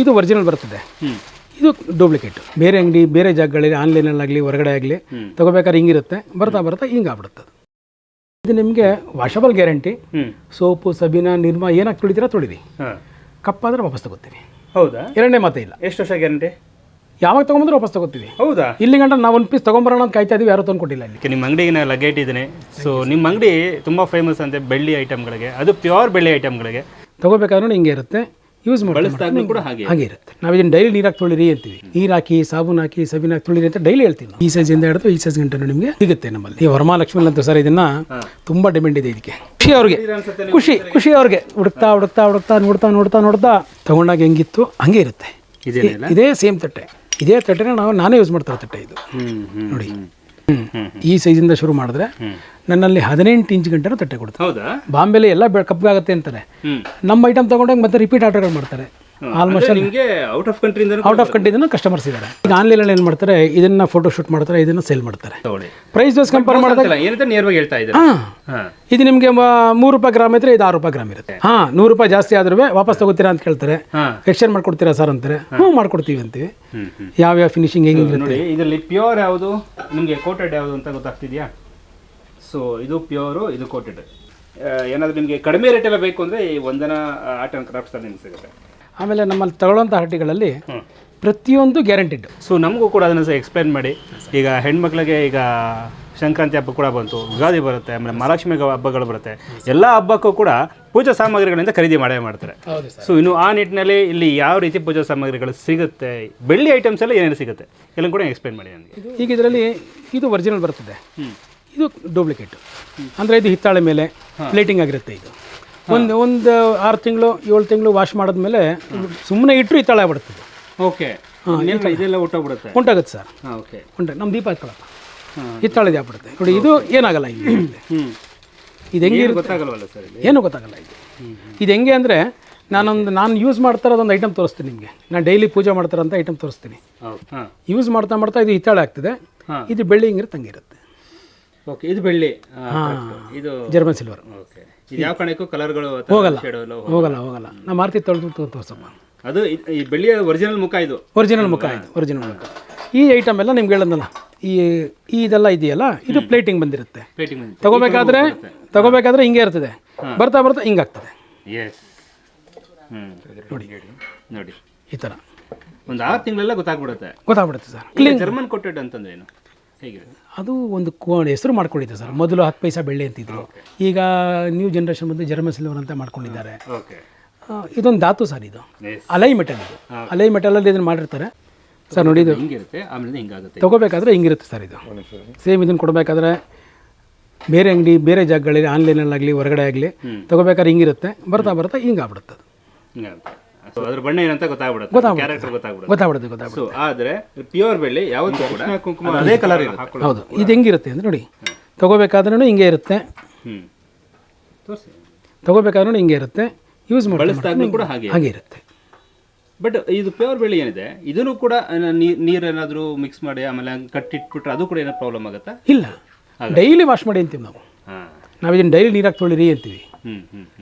ಇದು ಒರಿಜಿನಲ್ ಬರ್ತದೆ ಇದು ಡೂಪ್ಲಿಕೇಟ್. ಬೇರೆ ಅಂಗಡಿ ಬೇರೆ ಜಾಗಗಳಲ್ಲಿ ಆನ್ಲೈನಲ್ಲಾಗಲಿ ಹೊರಗಡೆ ಆಗಲಿ ತಗೋಬೇಕಾದ್ರೆ ಹಿಂಗಿರುತ್ತೆ. ಬರ್ತಾ ಬರ್ತಾ ಹಿಂಗೆ ಆಗ್ಬಿಡುತ್ತೆ ಅದು. ಇದು ನಿಮಗೆ washable guarantee soap Sabina Nirma ಏನಾಗಿ ತೊಳಿತೀರಾ ತೊಳಿರಿ. ಕಪ್ಪಾದ್ರೆ ವಾಪಸ್ ತಗೋತೀವಿ. ಹೌದಾ? ಎರಡನೇ ಮಾತೇ ಇಲ್ಲ. ಎಷ್ಟು ವರ್ಷ ಗ್ಯಾರಂಟಿ ಯಾವಾಗ ತಗೊಂಬಂದ್ರೆ ವಾಪಸ್ ತಗೋತೀವಿ. ಹೌದಾ? ಇಲ್ಲಿ ಗಂಟ ನಾವು ಒಂದು ಪೀಸ್ ತೊಗೊಂಬರೋಣ ಅಂತ ಕಾಯ್ತಾ ಇದೀವಿ ಯಾರು ತಂದು ಕೊಟ್ಟಿಲ್ಲ ಇಲ್ಲಿ. ನಿಮ್ಮ ಅಂಗಡಿಗೆ ನಾನು ಲಗೇಟ್ ಇದ್ದೀನಿ ಸೊ ನಿಮ್ಮ ಅಂಗಡಿ ತುಂಬ ಫೇಮಸ್ ಅಂತೆ ಬೆಳ್ಳಿ ಐಟಮ್ಗಳಿಗೆ ಅದು ಪ್ಯೂರ್ ಬೆಳ್ಳಿ ಐಟಮ್ಗಳಿಗೆ ತಗೋಬೇಕಾದ್ರೂ ಹಿಂಗೆ ಇರುತ್ತೆ. ಯೂಸ್ ಮಾಡಿ ಕೂಡ ಹಾಗೆ. ಹಾಗೆ ಇರುತ್ತೆ. ನಾವು ಇದನ್ನು ಡೈಲಿ ನೀರಾಗಿ ತೊಳಿರಿ ಅಂತೀವಿ. ನೀರು ಹಾಕಿ ಸಾಬೂನು ಹಾಕಿ ಸಬೀನ್ ಹಾಕಿ ತೊಳಿರಿ ಅಂತ ಡೈಲಿ ಹೇಳ್ತೀವಿ ಈ ಈ ಇಂದ ಹಿಡಿದು ಈ ಸೈಜ್ ಗಂಟೆ ನಿಮಗೆ ಸಿಗುತ್ತೆ ನಮ್ಮಲ್ಲಿ. ಈ ವರಮಹಾಲಕ್ಷ್ಮಿ ಅಂತ ಸರ್ ಇದನ್ನ ತುಂಬಾ ಡಿಮ್ಯಾಂಡ್ ಇದೆ ಇದಕ್ಕೆ. ಖುಷಿ ಅವ್ರಿಗೆ. ಖುಷಿ ಖುಷಿ ಅವ್ರಿಗೆ. ಹುಡುಕ್ತಾ ಹುಡುಕ್ತಾ ಹುಡುಕ್ತಾ ನೋಡ್ತಾ ನೋಡ್ತಾ ನೋಡ್ತಾ ತಗೊಂಡಾಗ ಹೆಂಗಿತ್ತು? ಹಂಗೆ ಇರುತ್ತೆ. ಇದೇ ಸೇಮ್ ತಟ್ಟೆ. ಇದೇ ತಟ್ಟೆನ ನಾವು ನಾನೇ ಯೂಸ್ ಮಾಡ್ತಾರೆ ತಟ್ಟೆ ಇದು. ನೋಡಿ. ಈ ಸೈಜಿಂದ ಶುರು ಮಾಡಿದ್ರೆ ನನ್ನಲ್ಲಿ ಹದಿನೆಂಟು ಇಂಚ್ ಗಂಟೆನೂ ತಟ್ಟೆ ಕೊಡ್ತಾರೆ. ಹೌದಾ? ಬಾಂಬೆಲಿ ಎಲ್ಲ ಕಪ್ಪಗಾಗುತ್ತೆ ಅಂತಾರೆ. ನಮ್ಮ ಐಟಮ್ ತಗೊಂಡಾಗ ಮತ್ತೆ ರಿಪೀಟ್ ಆರ್ಡರ್ಗಳು ಮಾಡ್ತಾರೆ. ಆಲ್ಮೋಸ್ಟ್ ನಿಮಗೆ out of country out of ಕಂಟ್ರಿದನ್ನು customers ಇದ್ದಾರೆ ಈಗ ಆನ್ಲೈನಲ್ಲಿ ಏನು ಮಾಡ್ತಾರೆ ಇದನ್ನ ಫೋಟೋ ಶೂಟ್ ಮಾಡ್ತಾರೆ ಇದನ್ನ ಸೇಲ್ ಮಾಡ್ತಾರೆ. ಪ್ರೈಸ್ ವೈಸ್ ಕಂಪೇರ್ ಮಾಡಿದಾಗ ಏನಂತ ನೇರವಾಗಿ ಹೇಳ್ತಾ ಇದ್ದಾರೆ. ಹಾಂ. ಇದು ನಿಮಗೆ ಮೂರು ರೂಪಾಯಿ ಗ್ರಾಮ್ ಇದ್ರೆ ಇದು ಆರು ರೂಪಾಯಿ ಗ್ರಾಮ್ ಇರುತ್ತೆ. ಹಾ. ನೂರು ರೂಪಾಯಿ ಜಾಸ್ತಿ ಆದ್ರೂ ವಾಪಸ್ ತಗೋತೀರಾ ಅಂತ ಕೇಳ್ತಾರೆ. ಎಕ್ಸ್ಚೇಂಜ್ ಮಾಡ್ಕೊಡ್ತೀರಾ ಸರ್ ಅಂತಾರೆ. ಹ್ಞೂ ಮಾಡ್ಕೊಡ್ತೀವಿ ಅಂತೀವಿ. ಯಾವ ಯಾವ ಫಿನಿಶಿಂಗ್ ಹೆಂಗಿರುತ್ತೆ ನೋಡಿ ಇದರಲ್ಲಿ ಪ್ಯೂರ್ ಯಾವುದು? ನಿಮಗೆ ಕೋಟೆಡ್ ಯಾವುದು ಅಂತ ಗೊತ್ತಾಗ್ತಿದ್ಯಾ? ಸೊ ಇದು ಪ್ಯೂರು ಇದು ಕೋಟೆಡ್ ಏನಾದರೂ ನಿಮಗೆ ಕಡಿಮೆ ರೇಟೆಲ್ಲ ಬೇಕು ಅಂದರೆ ಈ ಒಂದನ ಆರ್ಟ್ ಆ್ಯಂಡ್ ಕ್ರಾಫ್ಟ್ಸಲ್ಲಿ ನಿಮ್ಗೆ ಸಿಗುತ್ತೆ. ಆಮೇಲೆ ನಮ್ಮಲ್ಲಿ ತಗೊಳ್ಳೋಂಥ ಹಟ್ಟಿಗಳಲ್ಲಿ ಪ್ರತಿಯೊಂದು ಗ್ಯಾರಂಟಿಡ್. ಸೊ ನಮಗೂ ಕೂಡ ಅದನ್ನು ಸಹ ಎಕ್ಸ್ಪ್ಲೈನ್ ಮಾಡಿ. ಈಗ ಹೆಣ್ಮಕ್ಳಿಗೆ ಈಗ ಸಂಕ್ರಾಂತಿ ಹಬ್ಬ ಕೂಡ ಬಂತು ಯುಗಾದಿ ಬರುತ್ತೆ ಆಮೇಲೆ ಮಹಾಲಕ್ಷ್ಮಿ ಹಬ್ಬಗಳು ಬರುತ್ತೆ. ಎಲ್ಲ ಹಬ್ಬಕ್ಕೂ ಕೂಡ ಪೂಜಾ ಸಾಮಗ್ರಿಗಳಿಂದ ಖರೀದಿ ಮಾಡೇ ಮಾಡ್ತಾರೆ. ಹೌದು ಸೊ ಇನ್ನು ಆ ನಿಟ್ಟಿನಲ್ಲಿ ಇಲ್ಲಿ ಯಾವ ರೀತಿ ಪೂಜಾ ಸಾಮಗ್ರಿಗಳು ಸಿಗುತ್ತೆ ಬೆಳ್ಳಿ ಐಟಮ್ಸ್ ಎಲ್ಲ ಏನೇನು ಸಿಗುತ್ತೆ ಎಲ್ಲ ಕೂಡ ಎಕ್ಸ್ಪ್ಲೈನ್ ಮಾಡಿ ನನಗೆ ಈಗ ಇದರಲ್ಲಿ ಇದು ಒರಿಜಿನಲ್ ಬರ್ತದೆ ಇದು ಡೂಪ್ಲಿಕೇಟ್ ಅಂದರೆ ಇದು ಹಿತ್ತಾಳೆ ಮೇಲೆ ಪ್ಲೇಟಿಂಗ್ ಆಗಿರುತ್ತೆ ಇದು. ಒಂದು ಒಂದು ಆರು ತಿಂಗಳು ಏಳು ತಿಂಗಳು ವಾಶ್ ಮಾಡಿದ್ಮೇಲೆ ಸುಮ್ಮನೆ ಇಟ್ಟರು ಈ ಆಗ್ಬಿಡುತ್ತೆ. ಇದು. ಓಕೆ ಇದೆಲ್ಲ ಹೊಟ್ಟೋಗ್ಬಿಡುತ್ತೆ ಉಂಟಾಗುತ್ತೆ ಸರ್. ಹಾಂ ಓಕೆ. ಉಂಟೆ. ನಮ್ಮ ದೀಪ ಹತ್ಕೊಳಪ್ಪ ಹಿತ್ತಾಳದ ಆಗ್ಬಿಡುತ್ತೆ. ನೋಡಿ ಇದು ಏನಾಗಲ್ಲ ಇಲ್ಲಿ. ಹ್ಞೂ ಇದು ಹೆಂಗೆ ಗೊತ್ತಾಗಲ್ವಲ್ಲ ಸರ್ ಏನು ಗೊತ್ತಾಗಲ್ಲ ಇದು. ಇದು ಹೆಂಗೆ ಅಂದರೆ ನಾನೊಂದು ನಾನು ಯೂಸ್ ಮಾಡ್ತಾ ಇರೋದೊಂದು ಐಟಮ್ ತೋರಿಸ್ತೀನಿ ನಿಮಗೆ. ನಾನು ಡೈಲಿ ಪೂಜೆ ಮಾಡ್ತಾರಂತ ಐಟಮ್ ತೋರಿಸ್ತೀನಿ. ಯೂಸ್ ಮಾಡ್ತಾ ಮಾಡ್ತಾ ಇದು ಹಿತ್ತಾಳೆ ಆಗ್ತದೆ. ಇದು ಬೆಳ್ಳಿ ಹಿಂಗಿರುತ್ತೆ ತಂಗಿರುತ್ತೆ ಓಕೆ ಇದು ಬೆಳ್ಳಿ. ಹಾಂ. ಇದು ಜರ್ಮನ್ ಸಿಲ್ವರ್ ಓಕೆ. ಇದು ಯಾವ ಕಾರಣಕ್ಕೂ ಕಲರ್ಗಳು ಹೋಗಲ್ಲ. ಹೋಗಲ್ಲ. ಹೋಗಲ್ಲ ನಮ್ಮ ಮಾರ್ತಿ ತೊಳೆದು ತೋರಿಸಪ್ಪ ಅದು ಈ ಬೆಳ್ಳಿಯ ಒರಿಜಿನಲ್ ಮುಖ ಇದು. ಒರಿಜಿನಲ್ ಮುಖ ಇದು ಒರಿಜಿನಲ್ ಮುಖ. ಈ ಐಟಮ್ ಎಲ್ಲ ನಿಮ್ಗೆ ಹೇಳಂದಲ್ಲ ಈ ಇದೆಲ್ಲ ಇದೆಯಲ್ಲ ಇದು ಪ್ಲೇಟಿಂಗ್ ಬಂದಿರುತ್ತೆ. ತಗೋಬೇಕಾದ್ರೆ ತಗೋಬೇಕಾದ್ರೆ ಹಿಂಗೆ ಇರ್ತದೆ. ಬರ್ತಾ ಬರ್ತಾ ಹಿಂಗಾಗ್ತದೆ ನೋಡಿ. ನೋಡಿ. ಈ ಥರ ಒಂದು ಆರು ತಿಂಗಳೆಲ್ಲ ಗೊತ್ತಾಗ್ಬಿಡುತ್ತೆ. ಗೊತ್ತಾಗ್ಬಿಡುತ್ತೆ ಸರ್. ಜರ್ಮನ್ ಕೊಟ್ಟೆಡ್ ಅಂತಂದ್ರೆ ಏನು? ಹೇಗಿದೆ? ಅದು ಒಂದು ಕೋ ಹೆಸರು ಮಾಡ್ಕೊಂಡಿದೆ ಸರ್. ಮೊದಲು ಹತ್ತು ಪೈಸಾ ಬೆಳ್ಳಿ ಅಂತಿದ್ರು. ಈಗ ನ್ಯೂ ಜನ್ರೇಷನ್ ಬಂದು ಜರ್ಮನ್ ಸಿಲ್ವರ್ ಅಂತ ಮಾಡ್ಕೊಂಡಿದ್ದಾರೆ. ಓಕೆ. ಇದೊಂದು ಧಾತು ಸರ್ ಇದು. ಅಲೈ ಮೆಟಲ್ ಇದು. ಅಲೈ ಮೆಟಲಲ್ಲಿ ಇದನ್ನು ಮಾಡಿರ್ತಾರೆ. ಸರ್ ನೋಡಿ ಇದು ಹಿಂಗಿರುತ್ತೆ ಆಮೇಲೆ ಹಿಂಗಾಗುತ್ತೆ. ತಗೋಬೇಕಾದ್ರೆ ಹಿಂಗಿರುತ್ತೆ ಸರ್ ಇದು. ಸೇಮ್ ಇದನ್ನು ಕೊಡಬೇಕಾದ್ರೆ ಬೇರೆ ಅಂಗಡಿ ಬೇರೆ ಜಾಗಗಳಲ್ಲಿ ಆನ್ಲೈನಲ್ಲಾಗಲಿ ಹೊರಗಡೆ ಆಗಲಿ ತಗೋಬೇಕಾದ್ರೆ ಹಿಂಗಿರುತ್ತೆ. ಬರ್ತಾ ಬರ್ತಾ ಹಿಂಗಾಗ್ಬಿಡುತ್ತೆ ಅದು. ಹಿಂಗಾಗುತ್ತೆ. ಅದ್ರ ಬಣ್ಣ ಏನಂತ ಗೊತ್ತಾಗ್ಬಿಡುತ್ತೆ. ಕ್ಯಾರೆಕ್ಟರ್ ಗೊತ್ತಾಗ್ಬಿಡುತ್ತೆ. ಗೊತ್ತಾಗ್ಬಿಡುತ್ತೆ ಗೊತ್ತಾಗ್ಬಿಡುತ್ತೆ. ಸೊ ಆದ್ರೆ ಪ್ಯೂರ್ ಬೆಳ್ಳಿ ಯಾವತ್ತೂ ಕೂಡ ಕುಂಕುಮ ಅದೇ ಕಲರ್ ಇರುತ್ತೆ. ಹೌದು. ಇದು ಹೆಂಗಿರುತ್ತೆ ಅಂದ್ರೆ ನೋಡಿ ತಗೋಬೇಕಾದ್ರೂ ಹಿಂಗೆ ಇರುತ್ತೆ. ತೋರಿಸಿ. ತಗೋಬೇಕಾದ್ರೂ ಹಿಂಗೆ ಇರುತ್ತೆ. ಯೂಸ್ ಮಾಡಿ ಕೂಡ ಹಾಗೆ ಹಾಗೆ ಇರುತ್ತೆ. ಬಟ್ ಇದು ಪ್ಯೂರ್ ಬೆಳ್ಳಿ ಏನಿದೆ? ಇದನ್ನು ಕೂಡ ನೀರೇನಾದರೂ ಮಿಕ್ಸ್ ಮಾಡಿ ಆಮೇಲೆ ಹಂಗ್ ಕಟ್ಟಿಟ್ಬಿಟ್ರೆ ಅದು ಕೂಡ ಏನೋ ಪ್ರಾಬ್ಲಮ್ ಆಗುತ್ತಾ? ಇಲ್ಲ. ಡೈಲಿ ವಾಶ್ ಮಾಡಿ ಅಂತೀವಿ ನಾವು. ಹಾಂ. ನಾವು ಇದನ್ನು ಡೈಲಿ ನೀರಾಗಿ ತೊಳಿರಿ ಅಂತೀವಿ.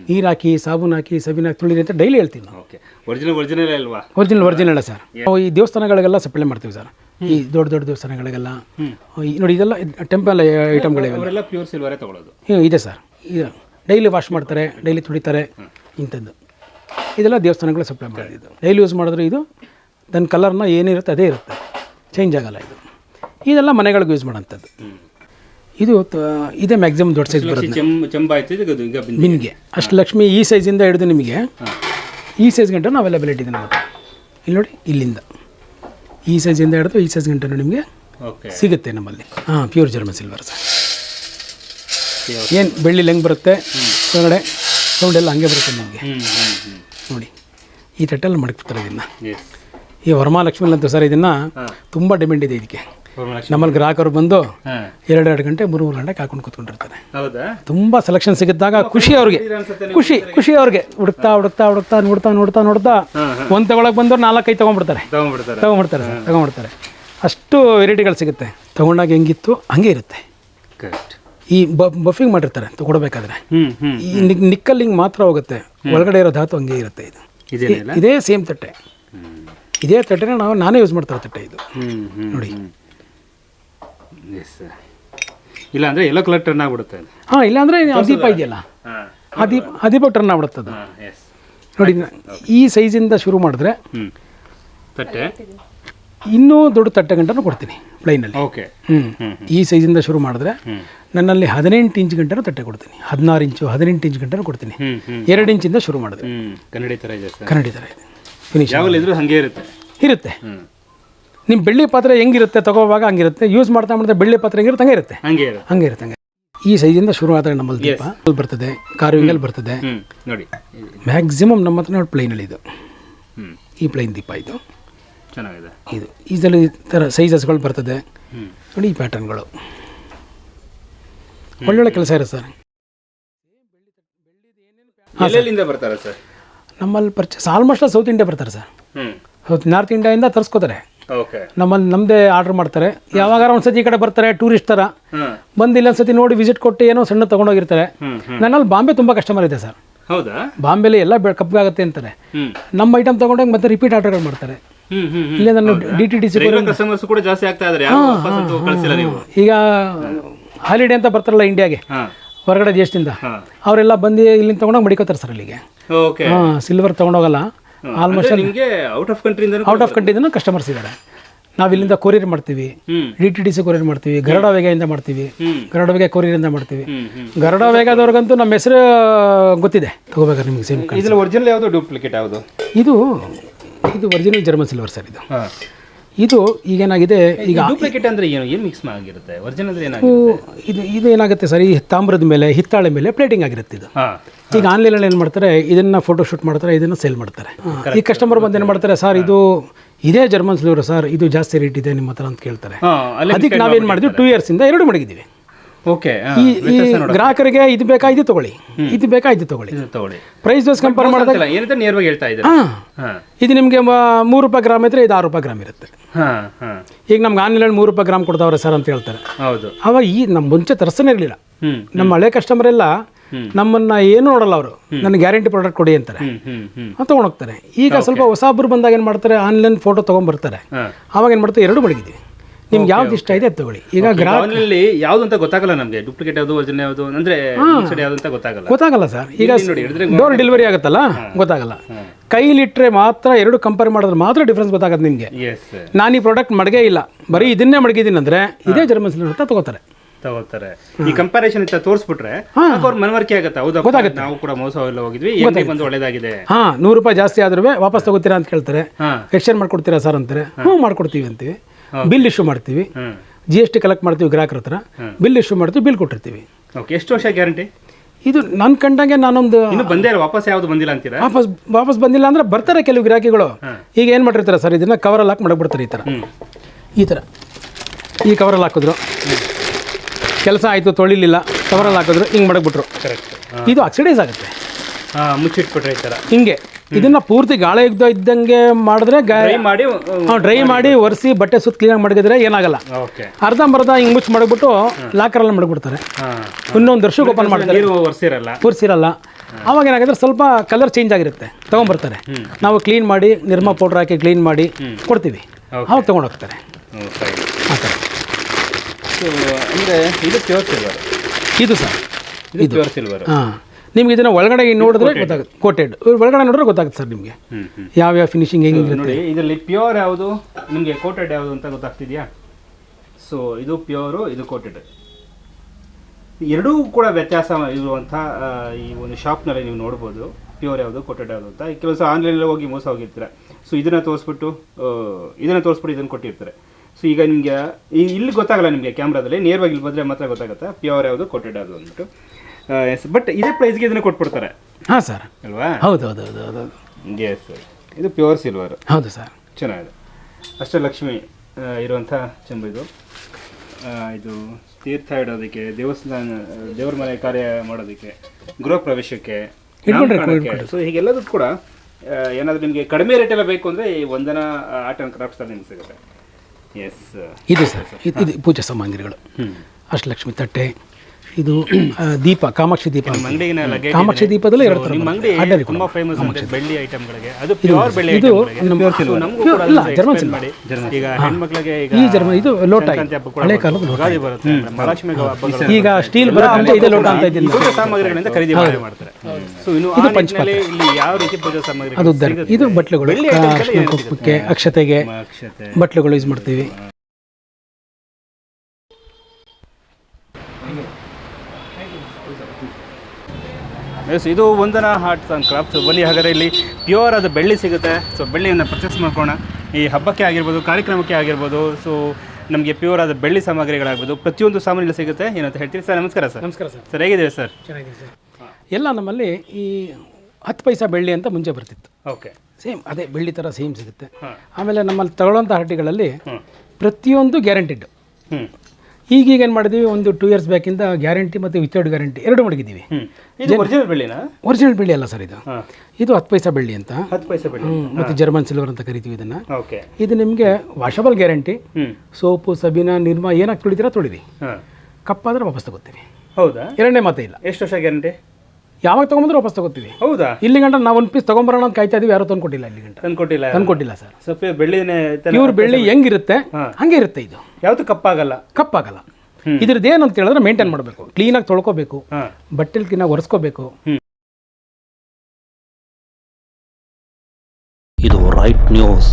ನೀರು ಹಾಕಿ ಸಾಬೂನು ಹಾಕಿ ಸಬೀನ್ ಹಾಕಿ ತುಳಿರಿ ಅಂತ ಡೈಲಿ ಹೇಳ್ತೀವಿ ನಾವು. ಒರಿಜಿನಲ್ ಒರಿಜಿನಲ್ ಅಲ್ವಾ? Original sir. ನಾವು ಈ ದೇವಸ್ಥಾನಗಳಿಗೆಲ್ಲ ಸಪ್ಲೈ ಮಾಡ್ತೀವಿ ಸರ್. ಈ ದೊಡ್ಡ ದೊಡ್ಡ ದೇವಸ್ಥಾನಗಳಿಗೆಲ್ಲ. ನೋಡಿ ಇದೆಲ್ಲ ಟೆಂಪಲ್ ಐಟಮ್ಗಳಿವೆ ಪ್ಯೂರ್ ಸಿಲ್ವರೇ ತಗೊಳ್ಳೋದು ಇದೆ ಸರ್. ಇದು ಡೈಲಿ ವಾಶ್ ಮಾಡ್ತಾರೆ ಡೈಲಿ ತುಳಿತಾರೆ ಇಂಥದ್ದು. ಇದೆಲ್ಲ ದೇವಸ್ಥಾನಗಳು ಸಪ್ಲೈ ಮಾಡಿದ್ದು ಡೈಲಿ ಯೂಸ್ ಮಾಡಿದ್ರೆ ಇದು ನನ್ನ ಕಲರ್ನ ಏನಿರುತ್ತೆ ಅದೇ ಇರುತ್ತೆ. ಚೇಂಜ್ ಆಗಲ್ಲ ಇದು. ಇದೆಲ್ಲ ಮನೆಗಳಿಗೆ ಯೂಸ್ ಮಾಡೋಂಥದ್ದು. ಇದು ಇದೇ ಮ್ಯಾಕ್ಸಿಮಮ್ ದೊಡ್ಡ ಸೈಜ್ ಬರುತ್ತೆ. ನಿಮಗೆ. ಅಷ್ಟು ಲಕ್ಷ್ಮಿ ಈ ಸೈಜಿಂದ ಹಿಡಿದು ನಿಮಗೆ. ಈ ಸೈಜ್ ಗಂಟೆ ಅವೈಲಬಿಲಿಟಿ ಇದೆ ನಾವು ಇಲ್ಲಿ ನೋಡಿ ಇಲ್ಲಿಂದ. ಈ ಸೈಜಿಂದ ಹಿಡಿದು ಈ ಸೈಜ್ ಗಂಟೆ ನಿಮಗೆ ಸಿಗುತ್ತೆ ನಮ್ಮಲ್ಲಿ. ಹಾಂ ಪ್ಯೂರ್ ಜರ್ಮನ್ ಸಿಲ್ವರ್ ಸರ್. ಏನು ಬೆಳ್ಳಿ ಹೆಂಗೆ ಬರುತ್ತೆ? ಹೊರಗಡೆ ಸೌಂಡ್ ಎಲ್ಲ ಹಂಗೆ ಬರುತ್ತೆ ನಿಮಗೆ. ನೋಡಿ ಈ ತಟ್ಟೆಲ್ಲ ಮಡಕ್ಬಿಡ್ತಾರೆ ಇದನ್ನು. ಈ ವರಮಹಾಲಕ್ಷ್ಮಿ ಅಂತ ಸರ್ ಇದನ್ನು ತುಂಬ ಡಿಮ್ಯಾಂಡ್ ಇದೆ ಇದಕ್ಕೆ. ನಮ್ಮಲ್ಲಿ ಗ್ರಾಹಕರು ಬಂದು ಎರಡೆರಡು ಗಂಟೆ ಮೂರು ಮೂರು ಗಂಟೆ ಹಾಕೊಂಡು ಕೂತ್ಕೊಂಡಿರ್ತಾರೆ. ತುಂಬ ಸೆಲೆಕ್ಷನ್ ಸಿಗಿದ್ದಾಗ ಖುಷಿ ಅವ್ರಿಗೆ. ಖುಷಿ ಖುಷಿ ಅವ್ರಿಗೆ. ಹುಡುಕ್ತಾ ಹುಡುಕ್ತಾ ಹುಡುಕ್ತಾ ನೋಡ್ತಾ ನೋಡ್ತಾ ನೋಡ್ತಾ ಒಂದು ತಗೊಳಕ್ ಬಂದವ್ರು ನಾಲ್ಕೈದು ತೊಗೊಂಡ್ಬಿಡ್ತಾರೆ. ತಗೊಂಡ್ಬಿಡ್ತಾರೆ. ತೊಗೊಂಡ್ಬಿಡ್ತಾರೆ ಅಷ್ಟು ವೆರೈಟಿಗಳು ಸಿಗುತ್ತೆ. ತಗೊಂಡಾಗ ಹೆಂಗಿತ್ತು ಹಂಗೆ ಇರುತ್ತೆ. ಈ ಬಫಿಂಗ್ ಮಾಡಿರ್ತಾರೆ ಕೊಡಬೇಕಾದ್ರೆ ಈ ನಿಕ್ ನಿಕ್ಕಲ್ಲಿಂಗ್ ಮಾತ್ರ ಹೋಗುತ್ತೆ. ಒಳಗಡೆ ಇರೋ ಧಾತು ಹಂಗೆ ಇರುತ್ತೆ ಇದು. ಇದೇ ಸೇಮ್ ತಟ್ಟೆ. ಇದೇ ತಟ್ಟೆನ ನಾವು ನಾನೇ ಯೂಸ್ ಮಾಡ್ತಾರೆ ತಟ್ಟೆ ಇದು. ನೋಡಿ. ಎಸ್ ಇಲ್ಲ ಅಂದರೆ ಎಲ್ಲೋ ಕಲರ್ ಟರ್ನ್ ಆಗ್ಬಿಡುತ್ತೆ ಅದು. ಹಾಂ ಇಲ್ಲಾಂದರೆ ಅದೀಪ ಇದೆಯಲ್ಲ ಹಾಂ ಅದೀಪ ಅದೀಪ ಟರ್ನ್ ಆಗ್ಬಿಡುತ್ತೆ ಅದು ಹಾಂ ಎಸ್ ನೋಡಿ ಈ ಸೈಜಿಂದ ಶುರು ಮಾಡಿದ್ರೆ ಹ್ಞೂ ತಟ್ಟೆ? ಇನ್ನೂ ದೊಡ್ಡ ತಟ್ಟೆ ಗಂಟನೂ ಕೊಡ್ತೀನಿ ಪ್ಲೈನಲ್ಲಿ ಓಕೆ ಹ್ಞೂ ಈ ಸೈಜಿಂದ ಶುರು ಮಾಡಿದ್ರೆ ನನ್ನಲ್ಲಿ ಹದಿನೆಂಟು ಇಂಚ್ ಗಂಟನೂ ತಟ್ಟೆ ಕೊಡ್ತೀನಿ. ಹದಿನಾರು ಇಂಚು ಹದಿನೆಂಟು ಇಂಚ್ ಗಂಟನೂ ಕೊಡ್ತೀನಿ. ಎರಡು ಇಂಚಿಂದ ಶುರು ಮಾಡಿದ್ರೆ. ಕನ್ನಡಿ ಥರ ಇದೆ ಕನ್ನಡಿ ಥರ ಇದೆ. ಫಿನಿಶ್ ಯಾವಾಗಲೂ ಇದ್ರೂ ಹಾಗೆ ಇರುತ್ತೆ. ಇರುತ್ತೆ. ನಿಮ್ಮ ಬೆಳ್ಳಿ ಪಾತ್ರೆ ಹೆಂಗಿರುತ್ತೆ ತಗೋವಾಗ ಹಂಗಿರುತ್ತೆ. ಯೂಸ್ ಮಾಡ್ತಾ ಮಾಡಿದ್ರೆ ಬೆಳ್ಳಿ ಪಾತ್ರೆ ಹೆಂಗಿರುತ್ತೆ ಹಂಗೆ ಇರುತ್ತೆ. ಹಂಗೆ ಇರುತ್ತೆ. ಹಂಗೆ ಇರುತ್ತೆ ಹಂಗೆ ಈ ಸೈಜಿಂದ ಶುರು ಆದರೆ ನಮ್ಮಲ್ಲಿ ದೀಪ ಅಲ್ಲಿ ಬರ್ತದೆ ಕಾರ್ವಿಂಗಲ್ಲಿ ಬರ್ತದೆ. ನೋಡಿ. ಮ್ಯಾಕ್ಸಿಮಮ್ ನಮ್ಮ ಹತ್ರ ನೋಡಿ ಪ್ಲೈನಲ್ಲಿ ಇದು. ಈ ಪ್ಲೈನ್ ದೀಪ ಇದು. ಚೆನ್ನಾಗಿದೆ. ಇದು. ಇದರಲ್ಲಿ ಈ ಥರ ಸೈಜಸ್ಗಳು ಬರ್ತದೆ. ನೋಡಿ ಈ ಪ್ಯಾಟರ್ನ್ಗಳು ಒಳ್ಳೊಳ್ಳೆ ಕೆಲಸ ಇರುತ್ತೆ ಸರ್. ಎಲ್ಲೆಲ್ಲಿಂದ ಬರ್ತಾರೆ ಸರ್? ನಮ್ಮಲ್ಲಿ ಪರ್ಚೇಸ್ ಆಲ್ಮೋಸ್ಟ್ ಸೌತ್ ಇಂಡಿಯಾ ಬರ್ತಾರೆ ಸರ್. ಹ್ಞೂ ಸೌತ್ ನಾರ್ತ್ ಇಂಡಿಯಾಯಿಂದ ತರಿಸ್ಕೋತಾರೆ. ನಮ್ಮಲ್ಲಿ ನಮ್ಮದೇ ಆರ್ಡರ್ ಮಾಡ್ತಾರೆ. ಯಾವಾಗಾರ ಒಂದ್ಸತಿ ಈ ಕಡೆ ಬರ್ತಾರೆ ಟೂರಿಸ್ಟ್ ಥರ ಬಂದು ಇಲ್ಲೊಂದ್ಸತಿ ನೋಡಿ ವಿಸಿಟ್ ಕೊಟ್ಟು ಏನೋ ಸಣ್ಣ ತೊಗೊಂಡೋಗಿರ್ತಾರೆ. ನನ್ನಲ್ಲಿ ಬಾಂಬೆ ತುಂಬ ಕಸ್ಟಮರ್ ಇದೆ ಸರ್. ಹೌದಾ? ಬಾಂಬೆಲಿ ಎಲ್ಲ ಕಪ್ಪಾಗುತ್ತೆ ಅಂತಾರೆ. ನಮ್ಮ ಐಟಮ್ ತಗೊಂಡಾಗ ಮತ್ತೆ ರಿಪೀಟ್ ಆರ್ಡರ್ ಮಾಡ್ತಾರೆ. ಇಲ್ಲೇ ನಾನು ಡಿ ಟಿ ಸಿ ಕೂಡ ಜಾಸ್ತಿ ಆಗ್ತಾ ಇದ್ದಾರೆ ನೀವು. ಈಗ ಹಾಲಿಡೇ ಅಂತ ಬರ್ತಾರಲ್ಲ ಇಂಡಿಯಾಗೆ ಹೊರಗಡೆ ದೇಶದಿಂದ. ಅವರೆಲ್ಲ ಬಂದು ಇಲ್ಲಿಂದ ತಗೊಂಡೋಗಿ ಮಡಿಕೋತಾರೆ ಸರ್ ಅಲ್ಲಿಗೆ. ಸಿಲ್ವರ್ ತೊಗೊಂಡೋಗಲ್ಲ. ಆಲ್ಮೋಸ್ಟ್ ನಿಮಗೆ out of country out of ಕಂಟ್ರಿಯಿಂದ customers ಇದ್ದಾರೆ ನಾವು ಇಲ್ಲಿಂದ ಕೊರಿಯರ್ ಮಾಡ್ತೀವಿ. D T D C courier ಮಾಡ್ತೀವಿ. ಗರಡ ವೇಗದಿಂದ ಮಾಡ್ತೀವಿ. ಗರಡ ವೇಗ ಕೊರಿಯರಿಂದ ಮಾಡ್ತೀವಿ. ಗರಡ ವೇಗದವ್ರಿಗಂತೂ ನಮ್ಮ ಹೆಸರು ಗೊತ್ತಿದೆ. ತಗೋಬೇಕಾದ್ರೆ ನಿಮಗೆ ಸೇಮ್ ಒರಿಜಿನಲ್ ಯಾವುದು ಡೂಪ್ಲಿಕೇಟ್ ಯಾವುದು? ಇದು ಇದು ಒರಿಜಿನಲ್ ಜರ್ಮನ್ ಸಿಲ್ವರ್ ಸರ್ ಇದು. ಇದು ಈಗೇನಾಗಿದೆ? ಈಗ ಡೂಪ್ಲಿಕೇಟ್ ಅಂದ್ರೆ ಏನು? ಏನು ಮಿಕ್ಸ್ ಆಗಿರುತ್ತೆ? ಒರಿಜಿನಲ್ ಅಂದ್ರೆ ಇದು ಇದು ಏನಾಗುತ್ತೆ ಸರ್? ಈ ತಾಮ್ರದ ಮೇಲೆ ಹಿತ್ತಾಳೆ ಮೇಲೆ ಪ್ಲೇಟಿಂಗ್ ಆಗಿರುತ್ತೆ ಇದು. ಈಗ ಆನ್ಲೈನಲ್ಲಿ ಏನು ಮಾಡ್ತಾರೆ? ಇದನ್ನ ಫೋಟೋ ಶೂಟ್ ಮಾಡ್ತಾರೆ ಇದನ್ನ ಸೇಲ್ ಮಾಡ್ತಾರೆ. ಈ ಕಸ್ಟಮರ್ ಬಂದು ಏನು ಮಾಡ್ತಾರೆ ಸರ್? ಇದು ಇದೇ ಜರ್ಮನ್ ಸ್ಲೂರು ಸರ್ ಇದು ಜಾಸ್ತಿ ರೇಟ್ ಇದೆ ನಿಮ್ಮ ಹತ್ರ ಅಂತ ಕೇಳ್ತಾರೆ. ಅದಕ್ಕೆ ನಾವೇನು ಮಾಡಿದ್ವಿ? ಟೂ ಇಯರ್ಸಿಂದ ಎರಡು ಮಡಗಿದ್ದೀವಿ. ಓಕೆ ಈ ಈ ಗ್ರಾಹಕರಿಗೆ ಇದು ಬೇಕಾ ಇದು ತಗೊಳ್ಳಿ. ಇದು ಬೇಕಾ ಇದು ತಗೊಳ್ಳಿ. ತಗೊಳ್ಳಿ. ಪ್ರೈಸ್ ವೈಸ್ ಕಂಪೇರ್ ಮಾಡಿದಾಗ ಏನಂತ ನೇರವಾಗಿ ಹೇಳ್ತಾ ಇದ್ದಾರೆ? ಇದು ನಿಮಗೆ ಮೂರು ರೂಪಾಯಿ ಗ್ರಾಮ್ ಇದ್ರೆ ಇದು ಆರು ರೂಪಾಯಿ ಗ್ರಾಮ್ ಇರುತ್ತೆ. ಈಗ ನಮ್ಗೆ ಆನ್ಲೈನಲ್ಲಿ ಮೂರು ರೂಪಾಯಿ ಗ್ರಾಮ್ ಕೊಡ್ತಾವ್ರೆ ಸರ್ ಅಂತ ಹೇಳ್ತಾರೆ. ಹೌದು. ಅವಾಗ ಈ ನಮ್ಮ ಮುಂಚೆ ತರ್ಸನೇ ಇರಲಿಲ್ಲ. ನಮ್ಮ ಹಳೆ ಕಸ್ಟಮರ್ ಎಲ್ಲ ನಮ್ಮನ್ನ ಏನು ನೋಡಲ್ಲ ಅವರು. ನನ್ನ ಗ್ಯಾರಂಟಿ ಪ್ರಾಡಕ್ಟ್ ಕೊಡಿ ಅಂತಾರೆ. ತಗೊಂಡೋಗ್ತಾರೆ ಈಗ ಸ್ವಲ್ಪ ಹೊಸಬ್ರು ಬಂದಾಗ ಏನು ಮಾಡ್ತಾರೆ? ಆನ್ಲೈನ್ ಫೋಟೋ ತೊಗೊಂಡ್ಬರ್ತಾರೆ ಆವಾಗ ಏನು ಮಾಡ್ತಾರೆ ಎರಡು ಮಡಗಿದ್ದೀವಿ ನಿಮ್ಗೆ ಯಾವ್ದು ಇಷ್ಟ ಇದೆ ತಗೊಳ್ಳಿ. ಈಗ ಗ್ರಾ ಯಾವ್ದು ಯಾವುದು ಅಂತ ಗೊತ್ತಾಗಲ್ಲ ನಮಗೆ. ಡೂಪ್ಲಿಕೇಟ್ ಯಾವುದು ಒರಿಜಿನಲ್ ಯಾವುದು ಅಂದ್ರೆ ಮಿಕ್ಸ್ಡ್ ಯಾವುದು ಅಂತ ಗೊತ್ತಾಗಲ್ಲ. ಗೊತ್ತಾಗಲ್ಲ ಸರ್. ಈಗ ನೋಡಿ ಹಿಡಿದ್ರೆ ಡೋರ್ ಡೆಲಿವರಿ ಆಗುತ್ತಲ್ಲ? ಗೊತ್ತಾಗಲ್ಲ. ಕೈಲಿಟ್ರೆ ಮಾತ್ರ ಎರಡು ಕಂಪೇರ್ ಮಾಡಿದ್ರೆ ಮಾತ್ರ ಡಿಫ್ರೆನ್ಸ್ ಗೊತ್ತಾಗತ್ತೆ ನಿಮಗೆ. ಎಸ್ ನಾನು ಈ ಪ್ರಾಡಕ್ಟ್ ಮಡಗೇ ಇಲ್ಲ. ಬರೀ ಇದನ್ನೇ ಮಡಗಿದ್ದೀನಿ ಅಂದ್ರೆ ಇದೇ ಜರ್ಮನ್ ಸಿಲಿಂಡರ್ ಅಂತ ತಗೋತಾರೆ. ತಗೋತಾರೆ. ಈ ಕಂಪ್ಯಾರೇಷನ್ ಇತ್ತ ತೋರಿಸ್ಬಿಟ್ರೆ ಅವ್ರ ಮನವರಿಕೆ ಆಗುತ್ತೆ? ಹೌದಾ? ನಾವು ಕೂಡ ಮೋಸ ಎಲ್ಲ ಹೋಗಿದ್ವಿ. ಎಣ್ಣೆ ಬಂದು ಒಳ್ಳೇದಾಗಿದೆ? ಹಾಂ ನೂರು ರೂಪಾಯಿ ಜಾಸ್ತಿ ಆದ್ರೂ ವಾಪಸ್ ತಗೋತೀರಾ ಅಂತ ಕೇಳ್ತಾರೆ. ಹಾ. ಎಕ್ಸ್ಚೇಂಜ್ ಮಾಡ್ಕೊಡ್ತೀರಾ ಸರ್ ಅಂತಾರೆ. ಹ್ಞೂ ಮಾಡ್ಕೊಡ್ತೀವಿ ಅಂತೀವಿ. ಬಿಲ್ ಇಶ್ಯೂ ಮಾಡ್ತೀವಿ. ಜಿ ಎಸ್ ಟಿ ಕಲೆಕ್ಟ್ ಮಾಡ್ತೀವಿ ಗ್ರಾಹಕರ ಹತ್ರ. ಬಿಲ್ ಇಶ್ಯೂ ಮಾಡ್ತೀವಿ ಬಿಲ್ ಕೊಟ್ಟಿರ್ತೀವಿ. ಓಕೆ ಎಷ್ಟು ವರ್ಷ ಗ್ಯಾರಂಟಿ? ಇದು ನನ್ನ ಕಂಡಂಗೆ ನಾನೊಂದು ಇನ್ನು ಬಂದೇ ಇಲ್ಲ ವಾಪಸ್ ಯಾವ್ದು ಬಂದಿಲ್ಲ ಅಂತೀರಾ? ವಾಪಸ್ ವಾಪಸ್ ಬಂದಿಲ್ಲ ಅಂದ್ರೆ ಬರ್ತಾರೆ ಕೆಲವು ಗ್ರಾಹಕಿಗಳು. ಈಗ ಏನು ಮಾಡಿರ್ತಾರೆ ಸರ್ ಇದನ್ನ ಕವರಲ್ಲಿ ಹಾಕಿ ಮಾಡಿಬಿಡ್ತಾರೆ ಈ ಥರ ಈ ಥರ ಈ ಕವರಲ್ಲಿ ಹಾಕಿದ್ರು. ಕೆಲಸ ಆಯಿತು ತೊಳಿಲಿಲ್ಲ ಕವರಲ್ಲಿ ಹಾಕಿದ್ರು ಹಿಂಗೆ ಮಡಗ್ಬಿಟ್ರು. ಕರೆಕ್ಟ್ ಇದು ಆಕ್ಸಿಡೈಸ್ ಆಗುತ್ತೆ. ಮುಚ್ಚಿಟ್ಬಿಟ್ರೆ ಈ ಥರ ಹಿಂಗೆ. ಇದನ್ನ ಪೂರ್ತಿ ಗಾಳಿ ಇದ್ದ ಇದ್ದಂಗೆ ಮಾಡಿದ್ರೆ ಮಾಡಿ ಡ್ರೈ ಮಾಡಿ ಒರೆಸಿ ಬಟ್ಟೆ ಸುತ್ತ ಕ್ಲೀನಾಗಿ ಮಾಡಿದ್ರೆ ಏನಾಗಲ್ಲ. ಅರ್ಧಂಬರ್ಧ ಹಿಂಗೆ ಮುಚ್ಚಿ ಮಾಡ್ಬಿಟ್ಟು ಲಾಕರಲ್ಲಿ ಮಾಡ್ಬಿಡ್ತಾರೆ ಇನ್ನೊಂದು ವರ್ಷಕ್ಕೆ ಓಪನ್ ಮಾಡ್ತಾರೆ. ಒರೆಸಿರಲ್ಲ. ಅವಾಗ ಏನಾಗುತ್ತೆ ಸ್ವಲ್ಪ ಕಲರ್ ಚೇಂಜ್ ಆಗಿರುತ್ತೆ. ತೊಗೊಂಬರ್ತಾರೆ. ನಾವು ಕ್ಲೀನ್ ಮಾಡಿ ನಿರ್ಮಾ ಪೌಡ್ರ್ ಹಾಕಿ ಕ್ಲೀನ್ ಮಾಡಿ ಕೊಡ್ತೀವಿ. ಅವಾಗ ತಗೊಂಡೋಗ್ತಾರೆ. ಇದು ಇದು ಸರ್. ಇದು ಹಾಂ. ನಿಮ್ಗೆ ಇದನ್ನ ಒಳಗಡೆ ನೋಡಿದ್ರೆ ಗೊತ್ತಾಗುತ್ತೆ. ಕೋಟೆಡ್ ಒಳಗಡೆ ನೋಡಿದ್ರೆ ಗೊತ್ತಾಗುತ್ತೆ ಸರ್ ನಿಮಗೆ. ಯಾವ ಯಾವ ಯಾವ್ಯಾವ ಫಿನಿಶಿಂಗ್ ಹೆಂಗಿರುತ್ತೆ? ನೋಡಿ ಇದರಲ್ಲಿ ಪ್ಯೂರ್ ಯಾವುದು? ನಿಮಗೆ ಕೋಟೆಡ್ ಯಾವುದು ಅಂತ ಗೊತ್ತಾಗ್ತಿದೆಯಾ? ಸೊ ಇದು ಪ್ಯೂರು ಇದು ಕೋಟೆಡ್ ಎರಡೂ ಕೂಡ ವ್ಯತ್ಯಾಸ ಇರುವಂಥ ಆ, ಈ ಒಂದು ಶಾಪ್ನಲ್ಲಿ ನೀವು ನೋಡ್ಬೋದು. ಪ್ಯೂರ್ ಯಾವುದು ಕೋಟೆಡ್ ಯಾವುದು ಅಂತ. ಕೆಲವು ಆನ್ಲೈನಲ್ಲಿ ಹೋಗಿ ಮೋಸ ಹೋಗಿರ್ತಾರೆ. ಸೊ ಇದನ್ನು ತೋರಿಸ್ಬಿಟ್ಟು ಇದನ್ನ ಇದನ್ನು ತೋರಿಸ್ಬಿಟ್ಟು ಇದನ್ನು ಕೊಟ್ಟಿರ್ತಾರೆ. ಸೊ ಈಗ ನಿಮಗೆ ಇಲ್ಲಿ ಗೊತ್ತಾಗಲ್ಲ ನಿಮಗೆ ಕ್ಯಾಮ್ರಾದಲ್ಲಿ ನೇರವಾಗಿ ಇಲ್ಲಿ ಬಂದರೆ ಮಾತ್ರ ಗೊತ್ತಾಗುತ್ತೆ. ಪ್ಯೂರ್ ಯಾವುದು ಕೋಟೆಡ್ ಯಾವುದು ಅಂದ್ಬಿಟ್ಟು. ಬಟ್ ಇದೇ ಪ್ರೈಸ್ಗೆ ಇದನ್ನು ಕೊಟ್ಬಿಡ್ತಾರೆ. ಹಾಂ ಸರ್. ಅಲ್ವಾ? ಹೌದು ಹೌದು ಹೌದು ಹೌದು ಹೌದು. ಎಸ್ ಇದು ಪ್ಯೂರ್ ಸಿಲ್ವರ್ ಹೌದು ಸರ್. ಚೆನ್ನಾಗಿದೆ. ಅಷ್ಟೇ ಲಕ್ಷ್ಮಿ ಇರುವಂಥ ಚೆಂಬು ಇದು. ಇದು ತೀರ್ಥ ಇಡೋದಕ್ಕೆ ದೇವಸ್ಥಾನ ದೇವ್ರ ಮನೆ ಕಾರ್ಯ ಮಾಡೋದಕ್ಕೆ ಗೃಹ ಪ್ರವೇಶಕ್ಕೆ ಸೊ ಹೀಗೆಲ್ಲದಕ್ಕೂ ಕೂಡ ಏನಾದರೂ ನಿಮಗೆ ಕಡಿಮೆ ರೇಟೆಲ್ಲ ಬೇಕು ಅಂದರೆ ಈ ವಂದನಾ ಆರ್ಟ್ ಆ್ಯಂಡ್ ಕ್ರಾಫ್ಟ್ಸಲ್ಲಿ ನಿಮ್ಗೆ ಸಿಗುತ್ತೆ. ಎಸ್ ಇದು ಸರ್ ಇದು ಇದು ಪೂಜಾ ಸಾಮಗ್ರಿಗಳು. ಅಷ್ಟಲಕ್ಷ್ಮಿ ತಟ್ಟೆ ಇದು ದೀಪ ಕಾಮಾಕ್ಷಿ ದೀಪ ಕಾಮಾಕ್ಷಿ ದೀಪದಲ್ಲಿ ಎರಡು ಥರ ತುಂಬಾ ಫೇಮಸ್ ಬೆಳ್ಳಿ ಐಟಮ್ಗಳಿಗೆ ಅದು ಪ್ಯೂರ್ ಬೆಳ್ಳಿ ಇದು ಇಲ್ಲ, ಜರ್ಮನ್ ಈಗ ಹೆಣ್ಮಕ್ಳಿಗೆ ಈ ಜರ್ಮ ಇದು ಲೋಟ ಇದು. ಹಳೆ ಕಾಲದ ಲೋಟ ಯುಗಾದಿ ಬರುತ್ತೆ. ಮಹಾಲಕ್ಷ್ಮಿ ಈಗ ಸ್ಟೀಲ್ ಬರುತ್ತೆ ಅಂತ ಇದೇ ಲೋಟ ಅಂತ ಇದ್ದೀನಿ. ಪೂಜಾ ಸಾಮಗ್ರಿಗಳಿಂದ ಖರೀದಿ ಮಾಡ್ತಾರೆ. ಸೊ ಇನ್ನು ನಿಟ್ಟಿನಲ್ಲಿ ಇಲ್ಲಿ ಯಾವ ರೀತಿ ಪೂಜಾ ಸಾಮಗ್ರಿ ಅದು ಇದು ಬಟ್ಲುಗಳು ಅಕ್ಷತೆಗೆ ಅಕ್ಷತೆ. ಬಟ್ಲುಗಳು ಯೂಸ್ ಮಾಡ್ತೀವಿ. ಎಸ್ ಇದು ವಂದನ ಹಾರ್ಟ್ಸ್ ಆ್ಯಂಡ್ ಕ್ರಾಫ್ಟ್ಸ್ ಬನ್ನಿ ಹಾಗಾದರೆ ಇಲ್ಲಿ ಪ್ಯೂರ್ ಅದು ಬೆಳ್ಳಿ ಸಿಗುತ್ತೆ. ಸೊ ಬೆಳ್ಳಿಯನ್ನು ಪರ್ಚೇಸ್ ಮಾಡ್ಕೋಣ ಈ ಹಬ್ಬಕ್ಕೆ ಆಗಿರ್ಬೋದು ಕಾರ್ಯಕ್ರಮಕ್ಕೆ ಆಗಿರ್ಬೋದು ಸೊ ನಮಗೆ ಪ್ಯೂರ್ ಆದ ಬೆಳ್ಳಿ ಸಾಮಗ್ರಿಗಳಾಗ್ಬೋದು. ಪ್ರತಿಯೊಂದು ಸಾಮಾನು ಇಲ್ಲಿ ಸಿಗುತ್ತೆ. ಏನಂತ ಹೇಳ್ತೀರಿ ಸರ್? ನಮಸ್ಕಾರ ಸರ್. ನಮಸ್ಕಾರ ಸರ್. ಸರ್ ಹೇಗಿದ್ದೀರಿ ಸರ್? ಚೆನ್ನಾಗಿದೆ ಸರ್. ಎಲ್ಲ ನಮ್ಮಲ್ಲಿ ಈ ಹತ್ತು ಪೈಸಾ ಬೆಳ್ಳಿ ಅಂತ ಮುಂಚೆ ಬರ್ತಿತ್ತು. ಓಕೆ ಸೇಮ್ ಅದೇ ಬೆಳ್ಳಿ ಥರ ಸೇಮ್ ಸಿಗುತ್ತೆ. ಆಮೇಲೆ ನಮ್ಮಲ್ಲಿ ತಗೊಳ್ಳೋಂಥ ಹಟ್ಟಿಗಳಲ್ಲಿ ಪ್ರತಿಯೊಂದು ಗ್ಯಾರಂಟಿಡ್ ಹ್ಞೂ ಈಗೀಗ ಏನು ಮಾಡಿದ್ವಿ? ಒಂದು ಟೂ ಇಯರ್ಸ್ ಬ್ಯಾಕಿಂದ ಗ್ಯಾರಂಟಿ ಮತ್ತು ವಿತೌಟ್ ಗ್ಯಾರಂಟಿ ಎರಡು ಮಡಗಿದ್ದೀವಿ ಒರಿಜಿನಲ್ ಬೆಳ್ಳಿನಾ? ಒರಿಜಿನಲ್ ಬೆಳ್ಳಿ ಅಲ್ಲ ಸರ್ ಇದು. ಇದು ಹತ್ತು ಪೈಸಾ ಬೆಳ್ಳಿ ಅಂತ. ಹತ್ತು ಪೈಸಾ ಬೆಳ್ಳಿ ಮತ್ತು ಜರ್ಮನ್ ಸಿಲ್ವರ್ ಅಂತ ಕರಿತೀವಿ ಇದನ್ನು. ಓಕೆ. ಇದು ನಿಮಗೆ washable guarantee soap Sabina Nirma ಏನಾಗಿ ತೊಳಿತೀರಾ ತೊಳಿರಿ. ಕಪ್ಪಾದ್ರೆ ವಾಪಸ್ ತಗೋತೀವಿ ಹೌದಾ? ಎರಡನೇ ಮಾತೇ ಇಲ್ಲ. ಎಷ್ಟು ವರ್ಷ ಗ್ಯಾರಂಟಿ ಯಾವಾಗ ತೊಗೊಂಬಂದ್ರೆ ವಾಪಸ್ ತಗೋತೀವಿ. ಹೌದಾ? ಇಲ್ಲಿ ಗಂಟ ನಾವು ಒಂದು ಪೀಸ್ ತೊಗೊಂಬರೋಣ ಅಂತ ಕಾಯ್ತಾ ಇದೀವಿ ಯಾರು ತಂದು ಕೊಟ್ಟಿಲ್ಲ ಇಲ್ಲಿ ಗಂಟ. ತಂದು ಕೊಟ್ಟಿಲ್ಲ ತಂದು ಕೊಟ್ಟಿಲ್ಲ ಸರ್ ಸ್ವಲ್ಪ ಬೆಳ್ಳಿನೇ ಇವ್ರ ಬೆಳ್ಳಿ ಹೆಂಗಿರುತ್ತೆ? ಹಂಗೆ ಇರುತ್ತೆ ಇದು. ಯಾವುದು ಕಪ್ಪಾಗಲ್ಲ. ಕಪ್ಪಾಗಲ್ಲ. ಇದ್ರದ್ದು ಏನಂತ ಅಂತ ಹೇಳಿದ್ರೆ ಮೇಂಟೈನ್ ಮಾಡಬೇಕು. ಕ್ಲೀನಾಗಿ ತೊಳ್ಕೊಬೇಕು. ಬಟ್ಟೆಲ್ ಬಟ್ಟೆಲಿ ಕ್ಲೀನಾಗಿ ಒರೆಸ್ಕೋಬೇಕು ಇದು ರೈಟ್ ನ್ಯೂಸ್